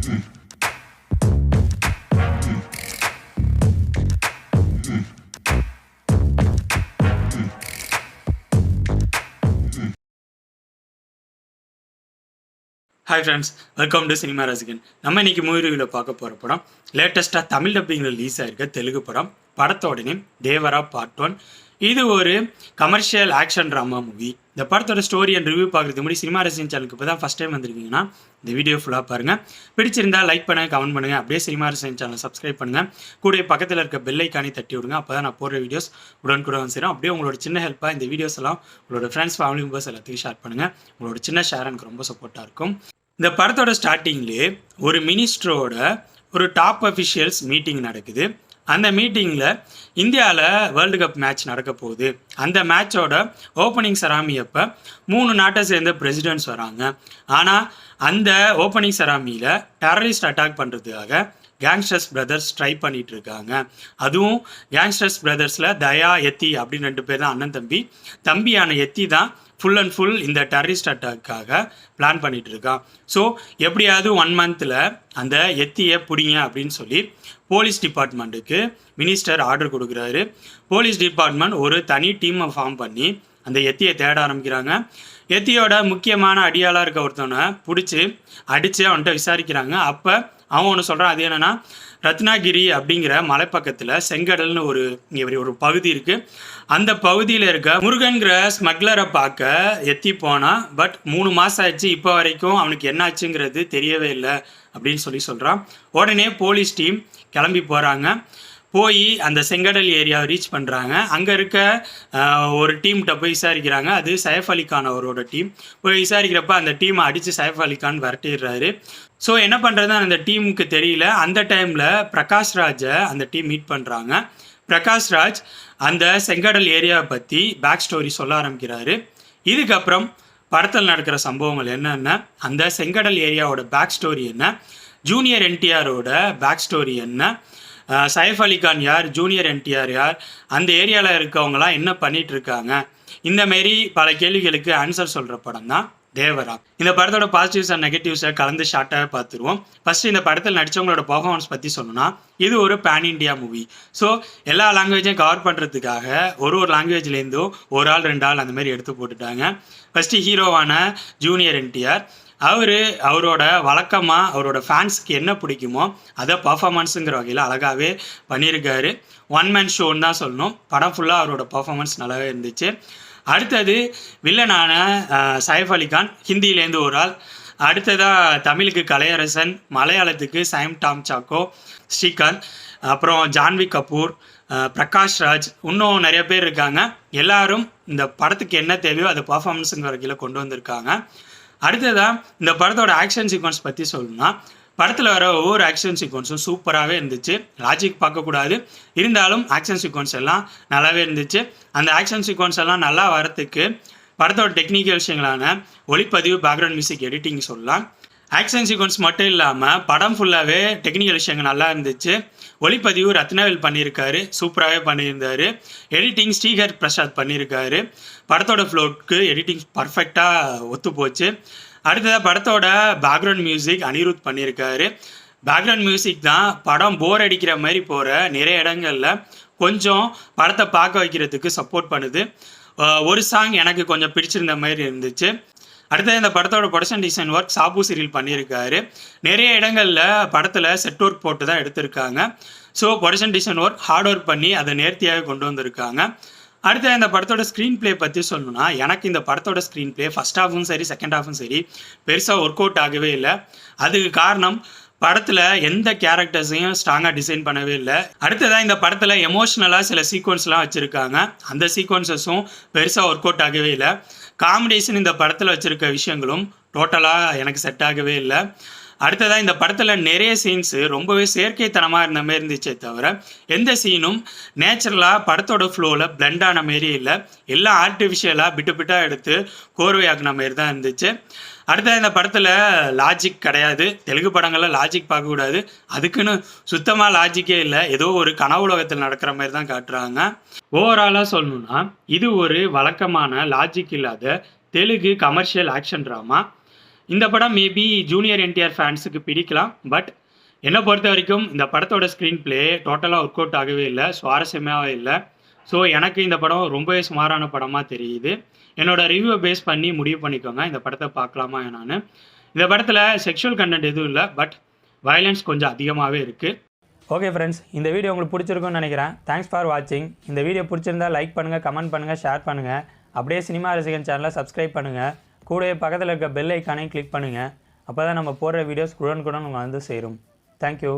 Hi friends welcome to cinema ரசிகன் நம்ம இன்னைக்கு மூவி ரிவியூவில் பார்க்க போகிற படம் லேட்டஸ்ட்டாக தமிழ் டப்பிங்கில் ரிலீஸ் ஆயிருக்க தெலுங்கு படம் படத்தோட நேம் தேவரா பார்ட் ஒன் இது ஒரு கமர்ஷியல் ஆக்ஷன் ட்ராமா மூவி இந்த படத்தோட ஸ்டோரி அண்ட் ரிவ்யூ பார்க்குறதுக்கு முன்னாடி சினிமா ரசிகன் சேனலுக்கு இப்போ தான் ஃபஸ்ட் டைம் வந்திருக்கீங்கன்னா இந்த வீடியோ ஃபுல்லாக பாருங்கள் பிடிச்சிருந்தால் லைக் பண்ணுங்கள் கமெண்ட் பண்ணுங்கள் அப்படியே சினிமா ரசிகன் சேனல் சப்ஸ்கிரைப் பண்ணுங்கள் கூட பக்கத்தில் இருக்க பெல் ஐக்கானே தட்டி விடுங்க அப்போ தான் நான் போடுற வீடியோஸ் உடன் கூட வந்து சேரும். அப்படியே உங்களோட சின்ன ஹெல்ப்பாக இந்த வீடியோஸ் எல்லாம் உங்களோட ஃப்ரெண்ட்ஸ் ஃபேமிலி மெம்பர்ஸ் எல்லாத்தையும் ஷேர் பண்ணுங்கள் உங்களோட சின்ன ஷேர் எனக்கு ரொம்ப சப்போர்ட்டாக இருக்கும். இந்த படத்தோட ஸ்டார்டிங்லேயே ஒரு மினிஸ்டரோட ஒரு டாப் அஃபிஷியல்ஸ் மீட்டிங் நடக்குது. அந்த மீட்டிங்கில் இந்தியாவில் வேர்ல்டு கப் மேட்ச் நடக்க போகுது. அந்த மேட்சோட ஓப்பனிங் செராமி அப்போ மூணு நாட்டை சேர்ந்த பிரசிடென்ட்ஸ் வராங்க. ஆனால் அந்த ஓப்பனிங் செராமியில் டெரரிஸ்ட் அட்டாக் பண்ணுறதுக்காக கேங்ஸ்டர்ஸ் பிரதர்ஸ் ட்ரை பண்ணிட்டு இருக்காங்க. அதுவும் கேங்ஸ்டர்ஸ் பிரதர்ஸில் தயா எத்தி அப்படின்னு ரெண்டு பேர் தான் அண்ணன் தம்பி. தம்பியான எத்தி தான் ஃபுல் அண்ட் ஃபுல் இந்த டெரரிஸ்ட் அட்டாக்காக பிளான் பண்ணிட்டு இருக்கான் ஸோ எப்படியாவது ஒன் மந்தில் அந்த எத்தியை பிடிங்க அப்படின்னு சொல்லி போலீஸ் டிபார்ட்மெண்ட்டுக்கு மினிஸ்டர் ஆர்டர் கொடுக்குறாரு. போலீஸ் டிபார்ட்மெண்ட் ஒரு தனி டீமை ஃபார்ம் பண்ணி அந்த எத்தியை தேட ஆரம்பிக்கிறாங்க. எத்தியோட முக்கியமான அடியாளாக இருக்க ஒருத்தவனை பிடிச்சி அடித்து அவன்கிட்ட விசாரிக்கிறாங்க. அப்போ அவன் ஒன்று சொல்கிறான் அது என்னென்னா ரத்னாகிரி அப்படிங்கிற மலைப்பக்கத்தில் செங்கடல்னு ஒரு ஒரு பகுதி இருக்குது அந்த பகுதியில் இருக்க முருகன்கிற ஸ்மக்லரை பார்க்க எத்தி போனான் பட் மூணு மாதம் ஆச்சு இப்போ வரைக்கும் அவனுக்கு என்னாச்சுங்கிறது தெரியவே இல்லை அப்படின்னு சொல்லி சொல்கிறான் உடனே போலீஸ் டீம் கிளம்பி போகிறாங்க போய் அந்த செங்கடல் ஏரியாவை ரீச் பண்ணுறாங்க அங்கே இருக்க ஒரு டீம்கிட்ட போய் விசாரிக்கிறாங்க. அது சைஃப் அலிகான் அவரோட டீம் போய் விசாரிக்கிறப்ப அந்த டீமை அடித்து சைஃப் அலிகான் விரட்டிடுறாரு. ஸோ என்ன பண்ணுறதுன்னு அந்த டீமுக்கு தெரியல. அந்த டைமில் பிரகாஷ் ராஜை அந்த டீம் மீட் பண்ணுறாங்க பிரகாஷ் ராஜ் அந்த செங்கடல் ஏரியாவை பற்றி பேக் ஸ்டோரி சொல்ல ஆரம்பிக்கிறாரு. இதுக்கப்புறம் படத்தில் நடக்கிற சம்பவங்கள் என்னென்ன அந்த செங்கடல் ஏரியாவோட பேக் ஸ்டோரி என்ன? ஜூனியர் என்டிஆரோட பேக் ஸ்டோரி என்ன? சைஃப் அலிகான் யார்? ஜூனியர் என்டிஆர் யார்? அந்த ஏரியாவில் இருக்கவங்களாம் என்ன பண்ணிட்டு இருக்காங்க இந்த மாரி பல கேள்விகளுக்கு ஆன்சர் சொல்கிற படம் தான் தேவரா. இந்த படத்தோட பாசிட்டிவ்ஸ் அண்ட் நெகட்டிவ்ஸை கலந்து ஷார்ட்டாக பார்த்துருவோம் ஃபர்ஸ்ட் இந்த படத்தில் நடித்தவங்களோட பர்ஃபார்மன்ஸ் பற்றி சொல்லணும்னா இது ஒரு பேன் இண்டியா மூவி ஸோ எல்லா லாங்குவேஜையும் கவர் பண்ணுறதுக்காக ஒரு ஒரு லாங்குவேஜ்லேருந்தும் ஒரு ஆள் ரெண்டு ஆள் அந்த மாதிரி எடுத்து போட்டுட்டாங்க. ஃபஸ்ட்டு ஹீரோவான ஜூனியர் என்டிஆர். அவர் அவரோட வழக்கமாக அவரோட ஃபேன்ஸ்க்கு என்ன பிடிக்குமோ அதை பர்ஃபாமன்ஸுங்கிற வகையில் அழகாகவே பண்ணியிருக்காரு. ஒன் மேன் ஷோன்னு தான் சொல்லணும். படம் ஃபுல்லாக அவரோட பர்ஃபாமன்ஸ் நல்லாவே இருந்துச்சு. அடுத்தது வில்லனான சைஃப் அலிகான் ஹிந்தியிலேருந்து ஒரு ஆள். அடுத்ததாக தமிழுக்கு கலையரசன் மலையாளத்துக்கு சைம் டாம் சாக்கோ ஸ்ரீகாந்த் அப்புறம் ஜான்வி கபூர் பிரகாஷ் ராஜ் இன்னும் நிறைய பேர் இருக்காங்க. எல்லாரும் இந்த படத்துக்கு என்ன தேவையோ அதை பர்ஃபார்மன்ஸுங்கிற வகையில் கொண்டு வந்திருக்காங்க. அடுத்ததாக இந்த படத்தோட ஆக்ஷன் சீக்வன்ஸ் பற்றி சொல்லணும்னா படத்தில் வர ஒவ்வொரு ஆக்ஷன் சீக்வன்ஸும் சூப்பராகவே இருந்துச்சு. லாஜிக் பார்க்கக்கூடாது. இருந்தாலும் ஆக்ஷன் சீக்வன்ஸ் எல்லாம் நல்லாவே இருந்துச்சு. அந்த ஆக்ஷன் சீக்வன்ஸ் எல்லாம் நல்லா வரத்துக்கு படத்தோட டெக்னிக்கல் விஷயங்களான ஒளிப்பதிவு பேக்ரவுண்ட் மியூசிக் எடிட்டிங் சொல்லலாம். ஆக்ஷன் சீக்வன்ஸ் மட்டும் இல்லாமல் படம் ஃபுல்லாகவே டெக்னிக்கல் விஷயங்கள் நல்லா இருந்துச்சு. ஒளிப்பதிவு ரத்னவேல் பண்ணியிருக்காரு. சூப்பராகவே பண்ணியிருந்தார். எடிட்டிங் ஸ்ரீஹர் பிரசாத் பண்ணியிருக்காரு. படத்தோட ஃப்ளோட்க்கு எடிட்டிங் பர்ஃபெக்டாக ஒத்து போச்சு. அடுத்ததாக படத்தோட பேக்ரவுண்ட் மியூசிக் அனிருத் பண்ணியிருக்காரு. பேக்ரவுண்ட் மியூசிக் தான் படம் போர் அடிக்கிற மாதிரி போகிற நிறைய இடங்களில் கொஞ்சம் படத்தை பார்க்க வைக்கிறதுக்கு சப்போர்ட் பண்ணுது. ஒரு சாங் எனக்கு கொஞ்சம் பிடிச்சிருந்த மாதிரி இருந்துச்சு. அடுத்தது இந்த படத்தோட production design work Sabu Cyril பண்ணியிருக்காரு. நிறைய இடங்களில் படத்தில் செட் ஒர்க் போட்டு தான் எடுத்திருக்காங்க. So production design work hard work பண்ணி அதை நேர்த்தியாக கொண்டு வந்திருக்காங்க. அடுத்து இந்த படத்தோட ஸ்க்ரீன் ப்ளே பற்றி சொல்லணும்னா எனக்கு இந்த படத்தோட ஸ்க்ரீன் ப்ளே ஃபஸ்ட் ஹாஃபும் சரி செகண்ட் ஹாஃபும் சரி பெருசாக ஒர்க் அவுட் ஆகவே இல்லை. அதுக்கு காரணம் படத்தில் எந்த கேரக்டர்ஸையும் ஸ்ட்ராங்காக டிசைன் பண்ணவே இல்லை. அடுத்ததாக இந்த படத்தில் எமோஷ்னலாக சில சீக்வன்ஸ்லாம் வச்சுருக்காங்க. அந்த சீக்வன்சஸும் பெருசாக ஒர்க் அவுட் ஆகவே இல்லை. காமெடிஷன் இந்த படத்தில் வச்சுருக்க விஷயங்களும் டோட்டலாக எனக்கு செட் ஆகவே இல்லை. அடுத்ததாக இந்த படத்தில் நிறைய சீன்ஸு ரொம்பவே செயற்கைத்தனமாக இருந்த மாதிரி இருந்துச்சே தவிர எந்த சீனும் நேச்சுரலாக படத்தோட ஃப்ளோவில் பிளெண்ட் ஆன மாரி இல்லை. எல்லாம் ஆர்டிஃபிஷியலாக பிட்டு பிட்டாக எடுத்து கோர்வையாக்குன மாரி தான் இருந்துச்சு. அடுத்த இந்த படத்தில் லாஜிக் கிடையாது. தெலுங்கு படங்களில் லாஜிக் பார்க்கக்கூடாது அதுக்குன்னு சுத்தமாக லாஜிக்கே இல்லை. ஏதோ ஒரு கனவு உலகத்தில் நடக்கிற மாதிரி தான் காட்டுறாங்க. ஓவராலாக சொல்லணும்னா இது ஒரு வழக்கமான லாஜிக் இல்லாத தெலுங்கு கமர்ஷியல் ஆக்ஷன் ட்ராமா இந்த படம் மேபி ஜூனியர் என்டிஆர் ஃபேன்ஸுக்கு பிடிக்கலாம் பட் என்னை பொறுத்த வரைக்கும் இந்த படத்தோட ஸ்க்ரீன் ப்ளே டோட்டலாக ஒர்க் அவுட் ஆகவே இல்லை சுவாரஸ்யமாகவே இல்லை. ஸோ எனக்கு இந்த படம் ரொம்பவே சுமாரான படமாக தெரியுது. என்னோட ரிவ்யூவை பேஸ் பண்ணி முடிவு பண்ணிக்கோங்க. இந்த படத்தை பார்க்கலாமா நான் இந்த படத்தில் செக்ஷுவல் கண்டென்ட் எதுவும் இல்லை பட் வயலன்ஸ் கொஞ்சம் அதிகமாகவே இருக்குது ஓகே ஃப்ரெண்ட்ஸ் இந்த வீடியோ உங்களுக்கு பிடிச்சிருக்கும்னு நினைக்கிறேன். தேங்க்ஸ் ஃபார் வாட்சிங் இந்த வீடியோ பிடிச்சிருந்தா லைக் பண்ணுங்கள் கமெண்ட் பண்ணுங்கள் ஷேர் பண்ணுங்கள் அப்படியே சினிமா ரசிகன் சேனலை சப்ஸ்கிரைப் பண்ணுங்கள் கூடவே பக்கத்தில் இருக்க பெல் ஐக்கானையும் கிளிக் பண்ணுங்கள் அப்போ தான் நம்ம போடுற வீடியோஸ் குடன் குடன் உங்களுக்கு வந்து சேரும். தேங்க்யூ